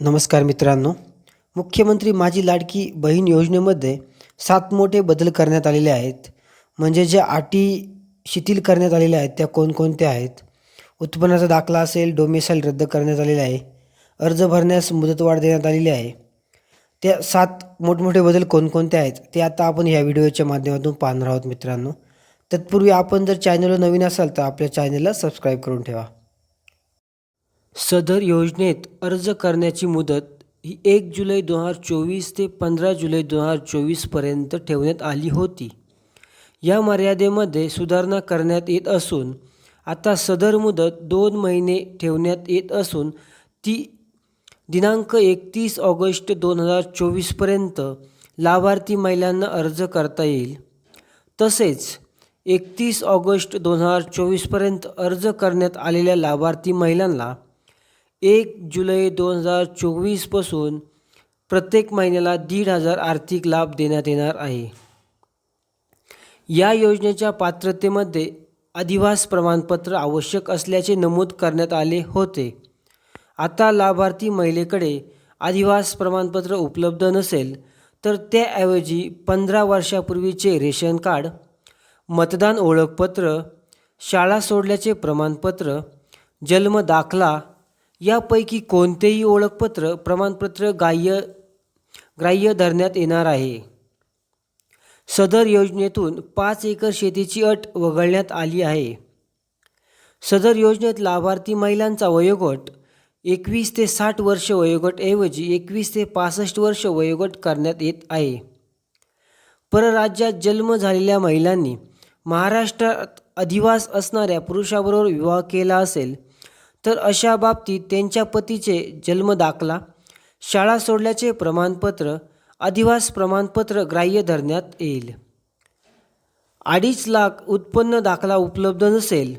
नमस्कार मित्रांनो. मुख्यमंत्री माझी लाडकी बहीण योजनेमध्ये सात मोठे बदल करण्यात आलेले आहेत. म्हणजे ज्या अटी शिथिल करण्यात आलेल्या आहेत त्या कोणकोणत्या आहेत? उत्पन्नाचा दाखला असेल डोमेसाईल रद्द करण्यात आलेला आहे. अर्ज भरण्यास मुदतवाढ देण्यात आलेली आहे. त्या सात मोठमोठे बदल कोणकोणते आहेत ते आता आपण ह्या व्हिडिओच्या माध्यमातून पाहणार आहोत मित्रांनो. तत्पूर्वी आपण जर चॅनलवर नवीन असाल तर आपल्या चॅनलला सबस्क्राईब करून ठेवा. सदर योजनेत अर्ज करण्याची मुदत ही एक जुलै दोन हजार चोवीस ते पंधरा जुलै दोन हजार चोवीसपर्यंत ठेवण्यात आली होती. या मर्यादेमध्ये सुधारणा करण्यात येत असून आता सदर मुदत दोन महिने ठेवण्यात येत असून ती दिनांक एकतीस ऑगस्ट दोन हजार चोवीसपर्यंत लाभार्थी महिलांना अर्ज करता येईल. तसेच एकतीस ऑगस्ट दोन हजार चोवीसपर्यंत अर्ज करण्यात आलेल्या लाभार्थी महिलांना एक जुलै दोन हजार चोवीसपासून प्रत्येक महिन्याला दीड हजार आर्थिक लाभ देण्यात येणार आहे. या योजनेच्या पात्रतेमध्ये अधिवास प्रमाणपत्र आवश्यक असल्याचे नमूद करण्यात आले होते. आता लाभार्थी महिलेकडे अधिवास प्रमाणपत्र उपलब्ध नसेल तर त्याऐवजी पंधरा वर्षापूर्वीचे रेशन कार्ड मतदान ओळखपत्र शाळा सोडल्याचे प्रमाणपत्र जन्म दाखला यापैकी कोणतेही ओळखपत्र प्रमाणपत्र ग्राह्य ग्राह्य धरण्यात येणार आहे. सदर योजनेतून पाच एकर शेतीची अट वगळण्यात आली आहे. सदर योजनेत लाभार्थी महिलांचा वयोगट एकवीस ते साठ वर्ष वयोगटऐवजी एकवीस ते पासष्ट वर्ष वयोगट करण्यात येत आहे. परराज्यात जन्म झालेल्या महिलांनी महाराष्ट्रात अधिवास असणाऱ्या पुरुषाबरोबर विवाह केला असेल तर अशा बाबतीत त्यांच्या पतीचे जन्मदाखला शाळा सोडल्याचे प्रमाणपत्र अधिवास प्रमाणपत्र ग्राह्य धरण्यात येईल. अडीच लाख उत्पन्न दाखला उपलब्ध नसेल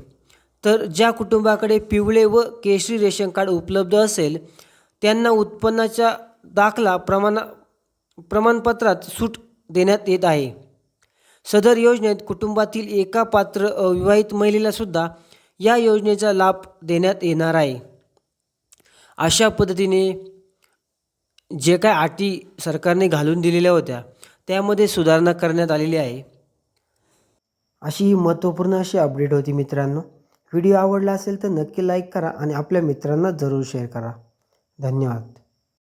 तर ज्या कुटुंबाकडे पिवळे व केशरी रेशन कार्ड उपलब्ध असेल त्यांना उत्पन्नाच्या दाखला प्रमाणा प्रमाणपत्रात सूट देण्यात येत आहे. सदर योजनेत कुटुंबातील एका पात्र अविवाहित महिलेलासुद्धा या योजनेचा लाभ देण्यात येणार आहे. अशा पद्धतीने जे काय अटी सरकारने घालून दिलेल्या होत्या त्यामध्ये सुधारणा करण्यात आलेली आहे. अशी ही महत्त्वपूर्ण अशी अपडेट होती मित्रांनो. व्हिडिओ आवडला असेल तर नक्की लाईक करा आणि आपल्या मित्रांना जरूर शेअर करा. धन्यवाद.